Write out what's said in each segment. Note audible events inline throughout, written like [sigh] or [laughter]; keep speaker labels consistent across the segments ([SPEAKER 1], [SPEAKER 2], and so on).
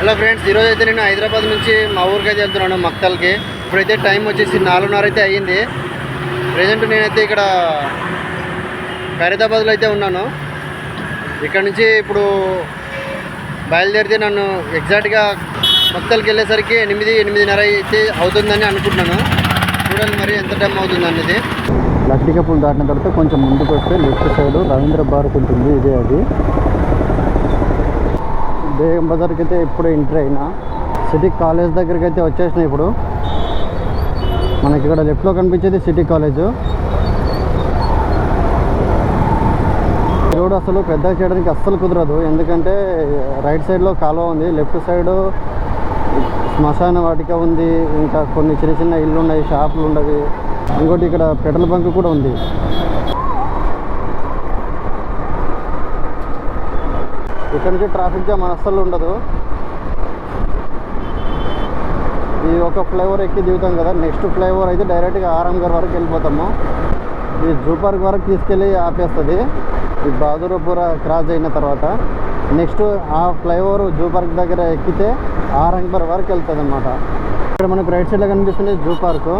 [SPEAKER 1] Hello friends ఈరోజు అయితే నేను హైదరాబాద్ నుంచి మా ఊరికి అయితే వెళ్తున్నాను మక్తల్కి. ఇప్పుడైతే టైం వచ్చేసి నాలుగున్నర అయితే అయ్యింది. ప్రజెంట్ నేనైతే ఇక్కడ ఖైరదాబాద్లో అయితే ఉన్నాను. ఇక్కడ నుంచి ఇప్పుడు బయలుదేరితే నన్ను ఎగ్జాక్ట్గా మక్తల్కి వెళ్ళేసరికి ఎనిమిది ఎనిమిదిన్నర అయితే అవుతుందని అనుకుంటున్నాను. చూడాలి మరి ఎంత టైం అవుతుంది అనేది లక్ష్మీ దాటిన తర్వాత కొంచెం ముందుకు వస్తే లెఫ్ట్ సైడ్ రవీంద్ర భారత్ ఉంటుంది ఇదే అది. బేగం బజార్కి అయితే ఇప్పుడు ఎంట్రీ అయినా. సిటీ కాలేజ్ దగ్గరికి అయితే వచ్చేసిన ఇప్పుడు. మనకి ఇక్కడ లెఫ్ట్లో కనిపించేది సిటీ కాలేజ్. రోడ్ అసలు పెద్దగా చేయడానికి అస్సలు కుదరదు. ఎందుకంటే రైట్ సైడ్లో కాలువ ఉంది. లెఫ్ట్ సైడ్ శ్మశాన వాటిక ఉంది. ఇంకా కొన్ని చిన్న చిన్న ఇల్లు ఉన్నాయి షాపులు ఉండవి ఇంకోటి ఇక్కడ పెట్రోల్ బంక్ కూడా ఉంది. ఇక్కడ నుంచి ట్రాఫిక్ జామ్ అస్సలు ఉండదు. ఈ ఒక ఫ్లైఓవర్ ఎక్కి దిగుతాం కదా నెక్స్ట్ ఫ్లైఓవర్ అయితే డైరెక్ట్గా ఆరాంగర్ వరకు వెళ్ళిపోతాము. ఈ జూ పార్క్ వరకు తీసుకెళ్ళి ఆపేస్తుంది. ఈ బహదూరపుర క్రాస్ అయిన తర్వాత నెక్స్ట్ ఆ ఫ్లైఓవర్ జూ పార్క్ దగ్గర ఎక్కితే ఆరంగర్ వరకు వెళ్తుంది అనమాట ఇక్కడ మనకు రైట్ సైడ్లో కనిపిస్తుంది జూ పార్క్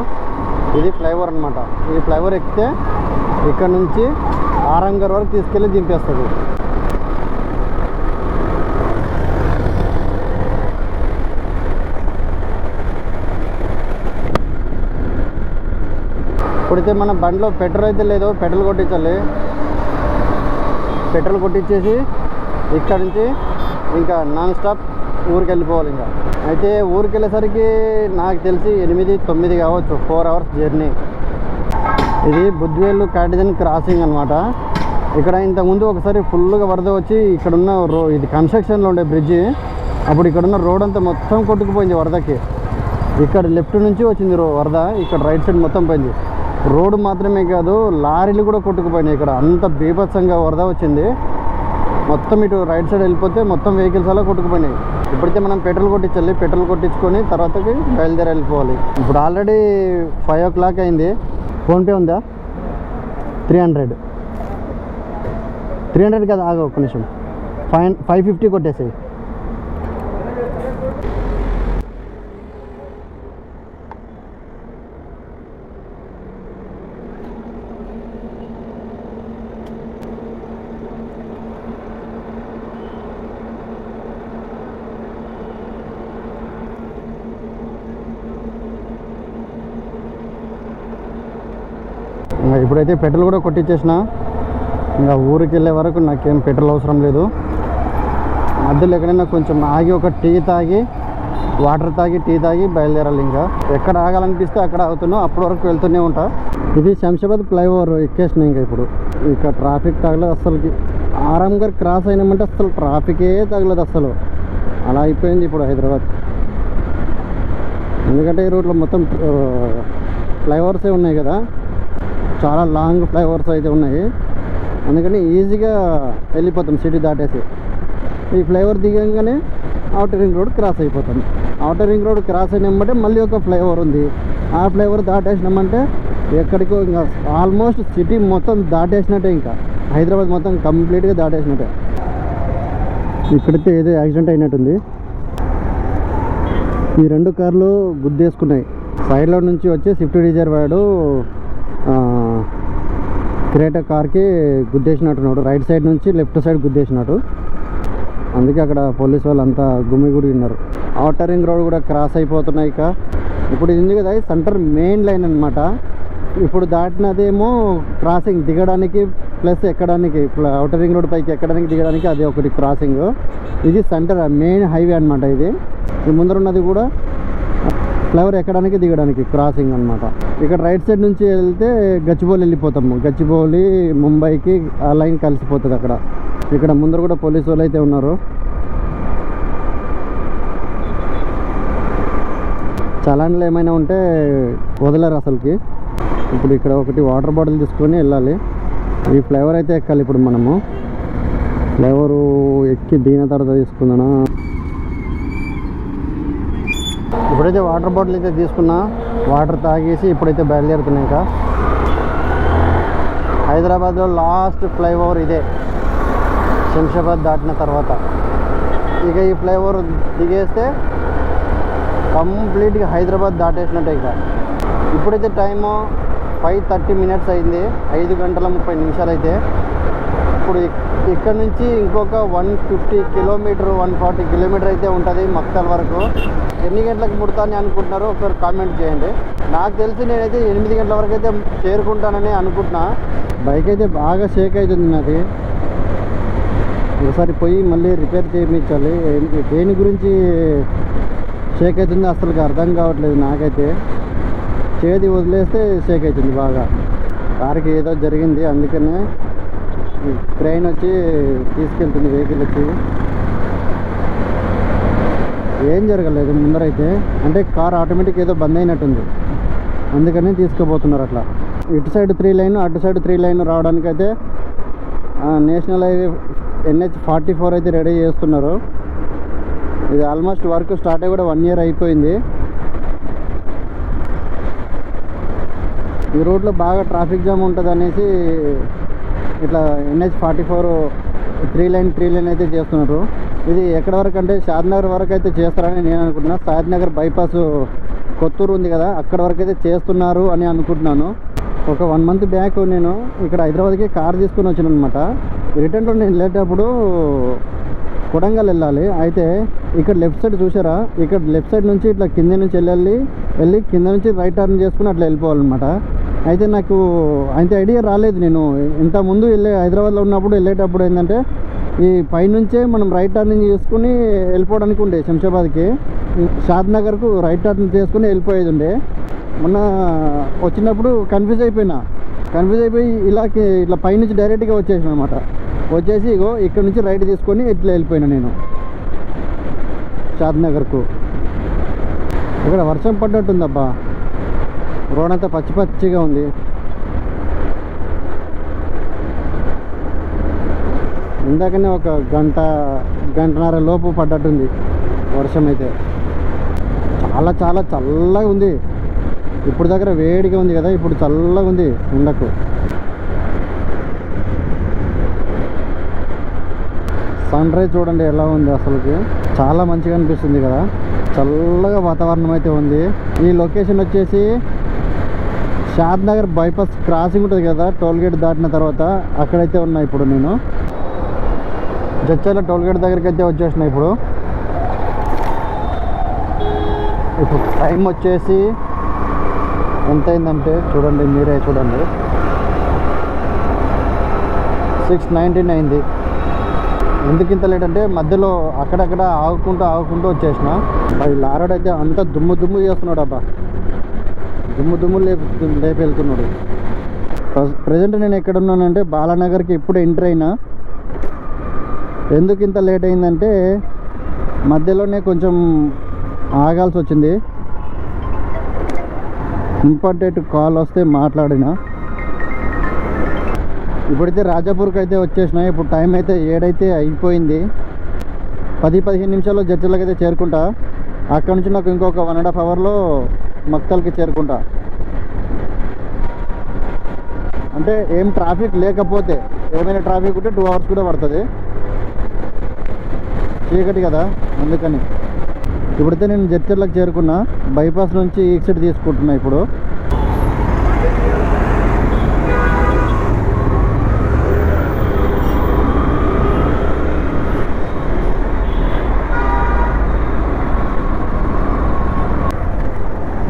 [SPEAKER 1] ఇది ఫ్లైఓవర్ అనమాట ఈ ఫ్లైఓవర్ ఎక్కితే ఇక్కడ నుంచి ఆరంగర్ వరకు తీసుకెళ్ళి దింపేస్తుంది. ఇప్పుడైతే మన బండిలో పెట్రోల్ అయితే లేదు పెట్రోల్ కొట్టించాలి. పెట్రోల్ కొట్టించేసి ఇక్కడ నుంచి ఇంకా నాన్ స్టాప్ ఊరికి వెళ్ళిపోవాలి ఇంకా. అయితే ఊరికి వెళ్ళేసరికి నాకు తెలిసి ఎనిమిది తొమ్మిది కావచ్చు ఫోర్ అవర్స్ జర్నీ. ఇది బుద్ధివేలు కాటిజన్ క్రాసింగ్ అనమాట ఇక్కడ ఇంతకుముందు ఒకసారి ఫుల్గా వరద వచ్చి ఇక్కడున్న రో ఇది కన్స్ట్రక్షన్లో ఉండే బ్రిడ్జి. అప్పుడు ఇక్కడున్న రోడ్ అంతా మొత్తం కొట్టుకుపోయింది వరదకి. ఇక్కడ లెఫ్ట్ నుంచి వచ్చింది రో వరద ఇక్కడ రైట్ సైడ్ మొత్తం పోయింది. రోడ్డు మాత్రమే కాదు లారీలు కూడా కొట్టుకుపోయినాయి ఇక్కడ. అంత బీభత్సంగా వరద వచ్చింది. మొత్తం ఇటు రైట్ సైడ్ వెళ్ళిపోతే మొత్తం వెహికల్స్ అలా కొట్టుకుపోయినాయి. ఇప్పుడైతే మనం పెట్రోల్ కొట్టించాలి. పెట్రోల్ కొట్టించుకొని తర్వాతకి బయలుదేరి వెళ్ళిపోవాలి. ఇప్పుడు ఆల్రెడీ ఫైవ్ ఓ క్లాక్ అయింది. ఫోన్పే ఉందా? Three hundred. త్రీ హండ్రెడ్ కదా ఆగా ఒక్క నిమిషం. ఫైవ్ ఫైవ్ ఫిఫ్టీ కొట్టేసాయి. ఇప్పుడైతే పెట్రోల్ కూడా కొట్టించేసిన ఇంకా ఊరికి వెళ్ళే వరకు నాకేం పెట్రోల్ అవసరం లేదు. మధ్యలో ఎక్కడైనా కొంచెం ఆగి ఒక టీ తాగి వాటర్ తాగి టీ తాగి బయలుదేరాలి ఇంకా. ఎక్కడ ఆగాలనిపిస్తే అక్కడ ఆగుతున్నావు అప్పటి వరకు వెళ్తూనే ఉంటా. ఇది శంషాబాద్ ఫ్లైఓవర్ ఎక్కేసిన ఇంకా ఇప్పుడు. ఇక ట్రాఫిక్ తగలదు అస్సలుకి. గారు క్రాస్ అయినామంటే అసలు ట్రాఫికే తగలేదు అసలు అలా అయిపోయింది ఇప్పుడు హైదరాబాద్. ఎందుకంటే ఈ రోడ్లో మొత్తం ఫ్లైఓవర్సే ఉన్నాయి కదా. చాలా లాంగ్ ఫ్లైఓవర్స్ అయితే ఉన్నాయి. అందుకని ఈజీగా వెళ్ళిపోతాం సిటీ దాటేసి. ఈ ఫ్లైఓవర్ దిగంగానే అవుటర్ రింగ్ రోడ్ క్రాస్ అయిపోతాం. అవుటర్ రింగ్ రోడ్ క్రాస్ అయినమంటే మళ్ళీ ఒక ఫ్లైఓవర్ ఉంది. ఆ ఫ్లైఓవర్ దాటేసినామంటే ఎక్కడికో ఇంకా ఆల్మోస్ట్ సిటీ మొత్తం దాటేసినట్టే ఇంకా. హైదరాబాద్ మొత్తం కంప్లీట్గా దాటేసినట్టే. ఇక్కడైతే ఏదో యాక్సిడెంట్ అయినట్టుంది. ఈ రెండు కార్లు గుద్దేసుకున్నాయి. సైడ్లో నుంచి వచ్చి స్విఫ్ట్ డిజైర్ వాడు క్రేటా కార్కి గుద్దేసినట్టున్నాడు. రైట్ సైడ్ నుంచి లెఫ్ట్ సైడ్ గుద్దేసినట్టు అందుకే అక్కడ పోలీస్ వాళ్ళు అంతా గుమిగుడి ఉన్నారు అవుటర్ రింగ్ రోడ్ కూడా క్రాస్ అయిపోతున్నాయి ఇక. ఇప్పుడు ఇది ఉంది కదా ఇది సెంటర్ మెయిన్ లైన్ అనమాట ఇప్పుడు దాటినదేమో క్రాసింగ్ దిగడానికి ప్లస్ ఎక్కడానికి అవుటర్ రింగ్ రోడ్ పైకి ఎక్కడానికి దిగడానికి అది ఒకటి క్రాసింగ్. ఇది సెంటర్ మెయిన్ హైవే అనమాట ఇది. ఈ ముందర ఉన్నది కూడా ఫ్లైఓవర్ ఎక్కడానికి దిగడానికి క్రాసింగ్ అనమాట ఇక్కడ రైట్ సైడ్ నుంచి వెళ్తే గచ్చిబౌలి వెళ్ళిపోతాము. గచ్చిబౌలి ముంబైకి ఆ లైన్ కలిసిపోతుంది అక్కడ. ఇక్కడ ముందర కూడా పోలీసు వాళ్ళు అయితే ఉన్నారు. చలాన్లు ఏమైనా ఉంటే వదలరు అసలుకి. ఇప్పుడు ఇక్కడ ఒకటి వాటర్ బాటిల్ తీసుకొని వెళ్ళాలి. ఈ ఫ్లేవర్ అయితే ఎక్కాలి ఇప్పుడు మనము. ఫ్లేవరు ఎక్కి దీని తర్వాత తీసుకుందానా ఇప్పుడైతే వాటర్ బాటిల్ అయితే తీసుకున్నా వాటర్ తాగేసి ఇప్పుడైతే బయలుదేరుతున్నాయి ఇంకా. హైదరాబాద్లో లాస్ట్ ఫ్లైఓవర్ ఇదే. శంషాబాద్ దాటిన తర్వాత. ఇక ఈ ఫ్లైఓవర్ దిగేస్తే కంప్లీట్గా హైదరాబాద్ దాటేసినట్టే ఇక. ఇప్పుడైతే టైము ఫైవ్ థర్టీ మినిట్స్ అయింది. ఐదు గంటల ముప్పై నిమిషాలు అయితే ఇప్పుడు ఇక్కడ నుంచి ఇంకొక one fifty kilometer one forty kilometer అయితే ఉంటుంది మక్తల్ వరకు. ఎన్ని గంటలకు ముడతానని అనుకుంటున్నారో ఒకసారి కామెంట్ చేయండి. నాకు తెలిసి నేనైతే ఎనిమిది గంటల వరకు అయితే చేరుకుంటానని అనుకుంటున్నా. బైక్ అయితే బాగా షేక్ అవుతుంది నాది. ఒకసారి పోయి మళ్ళీ రిపేర్ చేయించాలి. దేని గురించి షేక్ అవుతుంది అసలు అర్థం కావట్లేదు నాకైతే. చేతి వదిలేస్తే షేక్ అవుతుంది బాగా. కారుకి ఏదో జరిగింది అందుకనే ట్రైన్ వచ్చి తీసుకెళ్తుంది వెహికల్ వచ్చి. ఏం జరగలేదు ముందరైతే. అంటే కార్ ఆటోమేటిక్ ఏదో బంద్ అయినట్టుంది. అందుకని తీసుకుపోతున్నారు అట్లా. ఇటు సైడ్ త్రీ లైన్ అటు side three line రావడానికైతే national highway NH forty four అయితే రెడీ చేస్తున్నారు. ఇది ఆల్మోస్ట్ వర్క్ స్టార్ట్ అయ్యి కూడా వన్ ఇయర్ అయిపోయింది. ఈ రోడ్లో బాగా ట్రాఫిక్ జామ్ ఉంటుంది అనేసి ఇట్లా NH forty four three line three line అయితే చేస్తున్నారు. ఇది ఎక్కడ వరకు అంటే షాద్నగర్ వరకు అయితే చేస్తారని నేను అనుకుంటున్నా. షాద్నగర్ బైపాస్ కొత్తూరు ఉంది కదా అక్కడ వరకు అయితే చేస్తున్నారు అని అనుకుంటున్నాను. ఒక వన్ మంత్ బ్యాక్ నేను ఇక్కడ హైదరాబాద్కి కార్ తీసుకుని వచ్చాను అనమాట రిటర్న్లో నేను వెళ్ళేటప్పుడు కొడంగల్ వెళ్ళాలి. అయితే ఇక్కడ లెఫ్ట్ సైడ్ చూసారా ఇక్కడ లెఫ్ట్ సైడ్ నుంచి ఇట్లా కింద నుంచి వెళ్ళాలి వెళ్ళి కింద నుంచి రైట్ టర్న్ చేసుకుని అట్లా వెళ్ళిపోవాలన్నమాట. అయితే నాకు అంత ఐడియా రాలేదు నేను. ఇంత ముందు వెళ్ళే హైదరాబాద్లో ఉన్నప్పుడు వెళ్ళేటప్పుడు ఏంటంటే ఈ పైనుంచే మనం రైట్ టర్నింగ్ చేసుకుని వెళ్ళిపోవడానికి ఉండే శంషాబాద్కి. షాద్ నగర్కు రైట్ టర్న్ చేసుకుని వెళ్ళిపోయేది ఉండే. మొన్న వచ్చినప్పుడు కన్ఫ్యూజ్ అయిపోయినా. కన్ఫ్యూజ్ అయిపోయి ఇలా ఇట్లా పైనుంచి డైరెక్ట్గా వచ్చేసాను అనమాట వచ్చేసి ఇగో ఇక్కడ నుంచి రైట్ తీసుకొని ఇట్లా వెళ్ళిపోయినా నేను. షాద్ నగర్కు. ఇక్కడ వర్షం పడ్డట్టుందబ్బా. రోడ్ అంతా పచ్చి పచ్చిగా ఉంది. ఇందాకనే ఒక గంట గంటన్నర లోపు పడ్డట్టుంది వర్షం అయితే చాలా చాలా చల్లగా ఉంది. ఇప్పుడు దగ్గర వేడిగా ఉంది కదా ఇప్పుడు చల్లగా ఉంది ఉండకు. సన్ రైజ్ చూడండి ఎలా ఉంది అసలుకి. చాలా మంచిగా అనిపిస్తుంది కదా. చల్లగా వాతావరణం అయితే ఉంది. ఈ లొకేషన్ వచ్చేసి షాద్ నగర్ బైపాస్ క్రాసింగ్ ఉంటుంది కదా టోల్గేట్ దాటిన తర్వాత అక్కడైతే ఉన్నా ఇప్పుడు నేను. జచ్చాల టోల్గేట్ దగ్గరికి అయితే వచ్చేసిన ఇప్పుడు. ఇప్పుడు టైం వచ్చేసి ఎంత అయిందంటే చూడండి మీరే చూడండి. సిక్స్ నైన్టీన్ అయింది. ఎందుకు ఇంత లేట్ అంటే మధ్యలో అక్కడక్కడ ఆగుకుంటూ ఆగుకుంటూ వచ్చేసిన. ఈ లారాడు అయితే అంత దుమ్ము దుమ్ము చేస్తున్నాడు అబ్బా. దుమ్ము దుమ్ము లేపు లేపి వెళ్తున్నాడు ప్రజెంట్ నేను ఎక్కడ ఉన్నానంటే బాలానగర్కి ఇప్పుడు ఎంటర్ అయినా. ఎందుకు ఇంత లేట్ అయిందంటే మధ్యలోనే కొంచెం ఆగాల్సి వచ్చింది. ఇంపార్టెంట్ కాల్ వస్తే మాట్లాడిన. ఇప్పుడైతే రాజాపూర్కి అయితే వచ్చేసిన ఇప్పుడు టైం అయితే ఏడైతే అయిపోయింది. పది పదిహేను నిమిషాల్లో జడ్జిలకు అయితే చేరుకుంటా. అక్కడ నుంచి నాకు ఇంకొక వన్ అండ్ హాఫ్ అవర్లో మక్తల్కి చేరుకుంటా. అంటే ఏం ట్రాఫిక్ లేకపోతే ఏమైనా ట్రాఫిక్ ఉంటే టూ అవర్స్ కూడా పడుతుంది. చీకటి కదా అందుకని. ఇప్పుడైతే నేను జడ్చర్లకు చేరుకున్నా బైపాస్ నుంచి ఎగ్జిట్ తీసుకుంటున్నా ఇప్పుడు.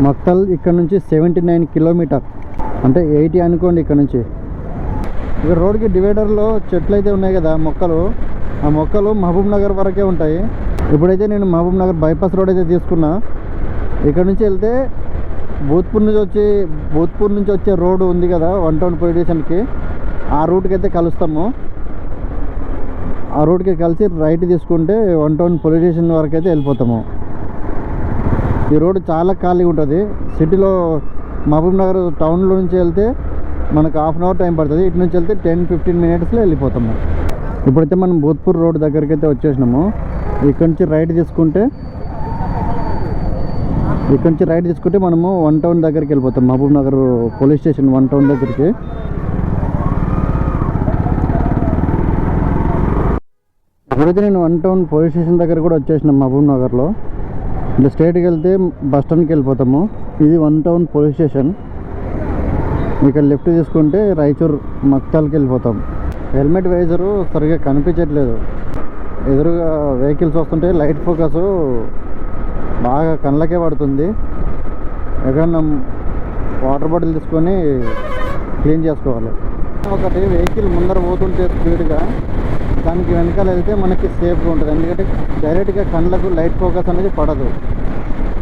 [SPEAKER 1] మక్తల్ ఇక్కడ నుంచి సెవెంటీ నైన్ కిలోమీటర్. అంటే ఎయిటీ అనుకోండి ఇక్కడ నుంచి. ఇక్కడ రోడ్కి డివైడర్లో చెట్లు అయితే ఉన్నాయి కదా మొక్కలు. ఆ మొక్కలు మహబూబ్ నగర్ వరకే ఉంటాయి. ఇప్పుడైతే నేను మహబూబ్ నగర్ బైపాస్ రోడ్ అయితే తీసుకున్నా. ఇక్కడ నుంచి వెళ్తే భూత్పూర్ నుంచి వచ్చి భూత్పూర్ నుంచి వచ్చే రోడ్డు ఉంది కదా వన్ టౌన్ పోలీస్ స్టేషన్కి. ఆ రూట్కి అయితే కలుస్తాము. ఆ రూట్కి కలిసి రైట్ తీసుకుంటే వన్ టౌన్ పోలీస్ స్టేషన్ వరకు అయితే వెళ్ళిపోతాము. ఈ రోడ్డు చాలా ఖాళీగా ఉంటుంది. సిటీలో మహబూబ్ నగర్ టౌన్లో నుంచి వెళ్తే మనకు హాఫ్ అన్ అవర్ టైం పడుతుంది. ఇటు నుంచి వెళ్తే టెన్ ఫిఫ్టీన్ మినిట్స్లో వెళ్ళిపోతాము. ఇప్పుడైతే మనం భూత్పూర్ రోడ్ దగ్గరికి అయితే వచ్చేసినాము. ఇక్కడ నుంచి రైట్ తీసుకుంటే ఇక్కడి నుంచి రైట్ తీసుకుంటే మనము వన్ టౌన్ దగ్గరికి వెళ్ళిపోతాం. Mahabubnagar police station one town దగ్గరికి. ఇప్పుడైతే నేను వన్ టౌన్ పోలీస్ స్టేషన్ దగ్గర కూడా వచ్చేసినాం మహబూబ్ నగర్లో. ఇట్లా స్ట్రైట్కి వెళ్తే బస్ స్టాండ్కి వెళ్ళిపోతాము. ఇది వన్ టౌన్ పోలీస్ స్టేషన్. ఇక్కడ లెఫ్ట్ తీసుకుంటే రాయచూర్ మక్తాల్కి వెళ్ళిపోతాం. హెల్మెట్ వేజరు సరిగ్గా కనిపించట్లేదు. ఎదురుగా వెహికల్స్ వస్తుంటే లైట్ ఫోకస్ బాగా కళ్ళకే పడుతుంది. ఎక్కడన్నా వాటర్ బాటిల్ తీసుకొని క్లీన్ చేసుకోవాలి. ఒకటి వెహికల్ ముందర పోతుంటే స్పీడ్గా దానికి వెనకాల వెళ్తే మనకి సేఫ్గా ఉంటుంది. ఎందుకంటే డైరెక్ట్గా కళ్ళకు లైట్ ఫోకస్ అనేది పడదు.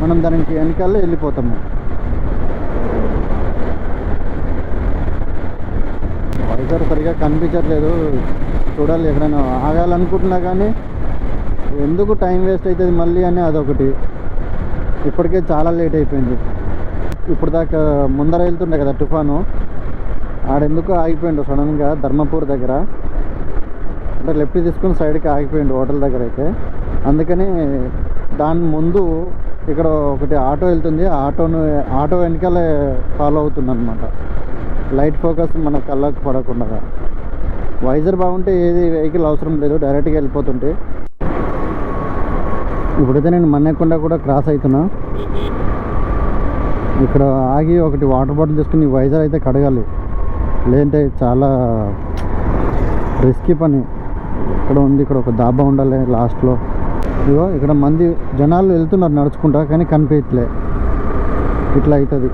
[SPEAKER 1] మనం దానికి వెనకాల వెళ్ళిపోతాము. వైజర్ సరిగా కనిపించట్లేదు. చూడాలి ఎక్కడైనా ఆగాలనుకుంటున్నా కానీ ఎందుకు టైం వేస్ట్ అవుతుంది మళ్ళీ అని అదొకటి. ఇప్పటికే చాలా లేట్ అయిపోయింది. ఇప్పుడు దాకా ముందర వెళ్తుండే కదా తుఫాను. ఆడెందుకు ఆగిపోయిండు సడన్గా ధర్మపూర్ దగ్గర. అంటే లెఫ్ట్ తీసుకుని సైడ్కి ఆగిపోయింది హోటల్ దగ్గర అయితే. అందుకని దాని ముందు ఇక్కడ ఒకటి ఆటో వెళ్తుంది. ఆటోను ఆటో వెనకాలే ఫాలో అవుతుంది అనమాట లైట్ ఫోకస్ మన కళ్ళకు పడకుండా. వైజర్ బాగుంటే ఏది వెహికల్ అవసరం లేదు. డైరెక్ట్గా వెళ్ళిపోతుంటే. ఇప్పుడైతే నేను మన్నెకొండ కూడా క్రాస్ అవుతున్నా. ఇక్కడ ఆగి ఒకటి వాటర్ బాటిల్ తీసుకుని వైజర్ అయితే కడగాలి. లేదంటే చాలా రిస్కీ పని. ఇక్కడ ఉంది ఇక్కడ ఒక దాబా ఉండాలి లాస్ట్లో. ఇగో ఇక్కడ మంది జనాలు వెళ్తున్నారు నడుచుకుంటా కానీ కనిపించలే ఇట్లా అవుతుంది.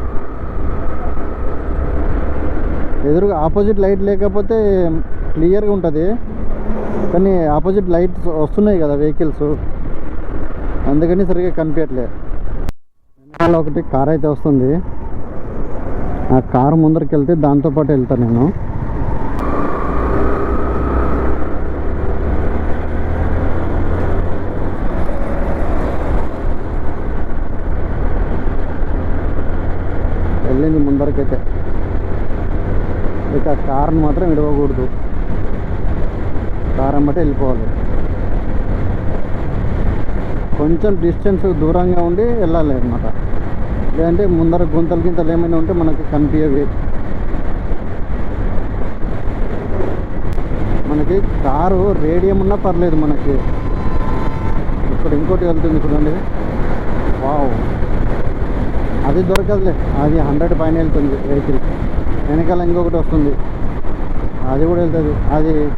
[SPEAKER 1] ఎదురుగా ఆపోజిట్ లైట్ లేకపోతే క్లియర్గా ఉంటుంది. కానీ ఆపోజిట్ లైట్స్ వస్తున్నాయి కదా వెహికల్స్. అందుకని సరిగ్గా కనిపించట్లే. వెనకాల ఒకటి కార్ అయితే వస్తుంది. ఆ కారు ముందరికి వెళ్తే దాంతోపాటు వెళ్తాను నేను. వెళ్ళింది ముందరకైతే. ఇక కార్ని మాత్రం విడవకూడదు. కారు అమ్మటే వెళ్ళిపోవాలి. కొంచెం డిస్టెన్స్ దూరంగా ఉండి వెళ్ళాలి అనమాట లేదంటే ముందర గుంతలు గింతలు ఏమైనా ఉంటే మనకి కనిపించవి. మనకి కారు రేడియం ఉన్నా పర్లేదు మనకి. ఇక్కడ ఇంకోటి వెళ్తుంది చూడండి. వావ్. అది దొరకదులే. అది హండ్రెడ్ పైన వెళ్తుంది వెహికల్. వెనకాల ఇంకొకటి వస్తుంది. అది కూడా వెళ్తుంది. అది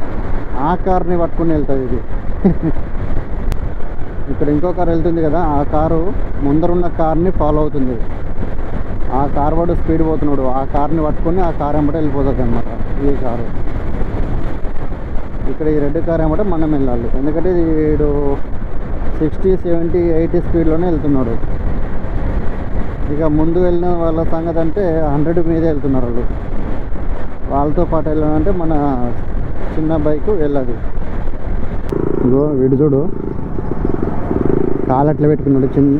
[SPEAKER 1] ఆ కార్ని పట్టుకుని వెళ్తుంది ఇది. [laughs] ఇక్కడ ఇంకో కార్ వెళ్తుంది కదా ఆ కారు ముందరున్న కార్ని ఫాలో అవుతుంది. ఆ కార్ వాడు స్పీడ్ పోతున్నాడు. ఆ కార్ని పట్టుకొని ఆ కార్ వెంబడి వెళ్ళిపోతుంది అనమాట ఈ కారు. ఇక్కడ ఈ రెడ్ కార్ వెంబడి మనం వెళ్ళాలి. ఎందుకంటే వీడు సిక్స్టీ సెవెంటీ ఎయిటీ స్పీడ్లోనే వెళ్తున్నాడు. ఇక ముందు వెళ్ళిన వాళ్ళ సంగతి అంటే హండ్రెడ్ మీదే వెళ్తున్నారు వాళ్ళు. వాళ్ళతో పాటు వెళ్ళాలంటే మన చిన్న బైక్ వెళ్ళదు. ఇగో వీడు చూడు. కాలు అట్లా పెట్టుకున్నాడు. చిన్న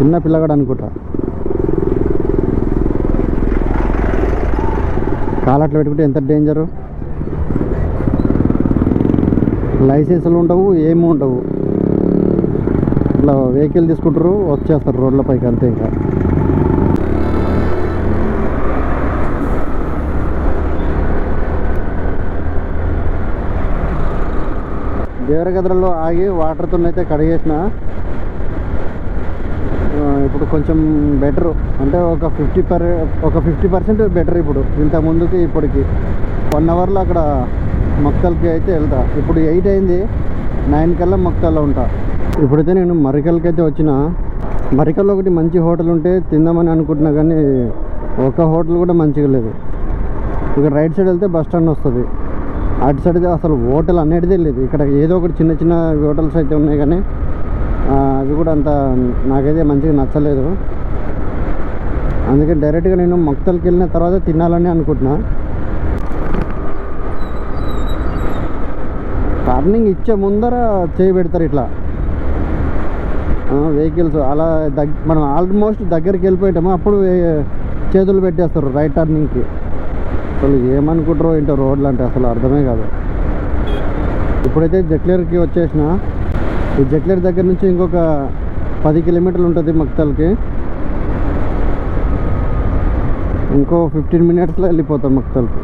[SPEAKER 1] చిన్న పిల్లగాడు అనుకుంటా. కాలు అట్లా పెట్టుకుంటే ఎంత డేంజరు? లైసెన్సులు ఉండవు ఏమి ఉండవు. ఇట్లా వెహికల్ తీసుకుంటారు వచ్చేస్తారు రోడ్లపైకి అంతే ఇంకా. దేవరగద్రలో ఆగి వాటర్తో అయితే కడిగేసిన ఇప్పుడు కొంచెం బెటర్ అంటే ఒక ఫిఫ్టీ పర్ ఒక ఫిఫ్టీ పర్సెంట్ బెటర్ ఇప్పుడు. ఇంత ముందుకి ఇప్పటికి. వన్ అవర్లో అక్కడ మొక్కలకి అయితే వెళ్తా. ఇప్పుడు ఎయిట్ అయింది. నైన్ కల్లా మొక్కల్లో ఉంటా. ఇప్పుడైతే నేను మరికల్కి అయితే వచ్చిన. మరికల్లో ఒకటి మంచి హోటల్ ఉంటే తిందామని అనుకుంటున్నా కానీ ఒక హోటల్ కూడా మంచిగా లేదు. ఇక్కడ రైట్ సైడ్ వెళ్తే బస్ స్టాండ్ వస్తుంది. అటు సైడ్ అసలు హోటల్ అనేది లేదు. ఇక్కడ ఏదో ఒకటి చిన్న చిన్న హోటల్స్ అయితే ఉన్నాయి కానీ అవి కూడా అంత నాకైతే మంచిగా నచ్చలేదు. అందుకే డైరెక్ట్గా నేను మొక్కలకి వెళ్ళిన తర్వాత తినాలని అనుకుంటున్నా. టర్నింగ్ ఇచ్చే ముందర చేయి పెడతారు ఇట్లా. వెహికల్స్ అలా దగ్గ మనం ఆల్మోస్ట్ దగ్గరికి వెళ్ళిపోయాము అప్పుడు చేతులు పెట్టేస్తారు రైట్ టర్నింగ్కి అసలు ఏమనుకుంటారో ఏంటో రోడ్లు అంటే అసలు అర్థమే కాదు. ఇప్పుడైతే జక్లేర్కి వచ్చేసిన ఈ జక్లేర్ దగ్గర నుంచి ఇంకొక పది కిలోమీటర్లు ఉంటుంది మక్తల్కి. ఇంకో ఫిఫ్టీన్ మినిట్స్లో వెళ్ళిపోతాం మక్తల్కి.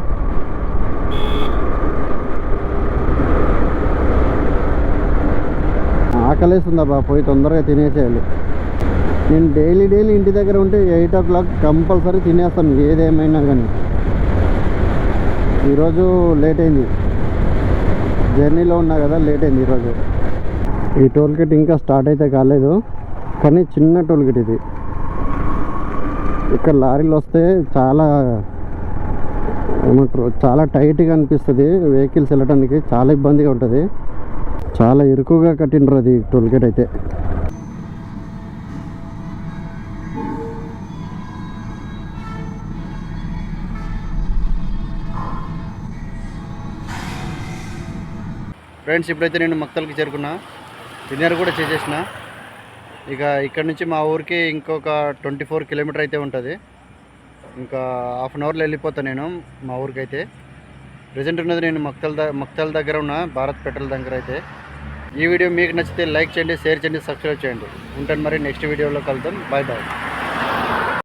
[SPEAKER 1] ఆకలేస్తుంది బా పోయి తొందరగా తినేసేయాలి. నేను డైలీ డైలీ ఇంటి దగ్గర ఉంటే ఎయిట్ ఓ క్లాక్ కంపల్సరీ తినేస్తాను ఏదేమైనా కానీ. ఈరోజు లేట్ అయింది. జర్నీలో ఉన్నా కదా లేట్ అయింది ఈరోజు. ఈ టోల్ గేట్ ఇంకా స్టార్ట్ అయితే కాలేదు కానీ చిన్న టోల్ గేట్ ఇది. ఇక్కడ లారీలు వస్తే చాలా ఏమంటారు చాలా టైట్గా అనిపిస్తుంది. వెహికల్స్ వెళ్ళడానికి చాలా ఇబ్బందిగా ఉంటుంది. చాలా ఇరుకుగా కట్టిండ్రు అది టోల్ గేట్ అయితే. ఫ్రెండ్స్ ఇప్పుడైతే నేను మక్తలకి చేరుకున్నా. డిన్నర్ కూడా చేసేసిన. ఇక ఇక్కడ నుంచి మా ఊరికి ఇంకొక ట్వంటీ ఫోర్ కిలోమీటర్ అయితే ఉంటుంది. ఇంకా హాఫ్ అన్ అవర్లో వెళ్ళిపోతాను నేను మా ఊరికి అయితే ప్రజెంట్ ఉన్నది నేను మక్తల ద మక్తల్ దగ్గర ఉన్న భారత్ పెట్రోల్ దగ్గర అయితే. ఈ వీడియో మీకు నచ్చితే లైక్ చేయండి షేర్ చేయండి సబ్స్క్రైబ్ చేయండి. ఉంటాను మరి నెక్స్ట్ వీడియోలో కలుద్దాం. Bye bye.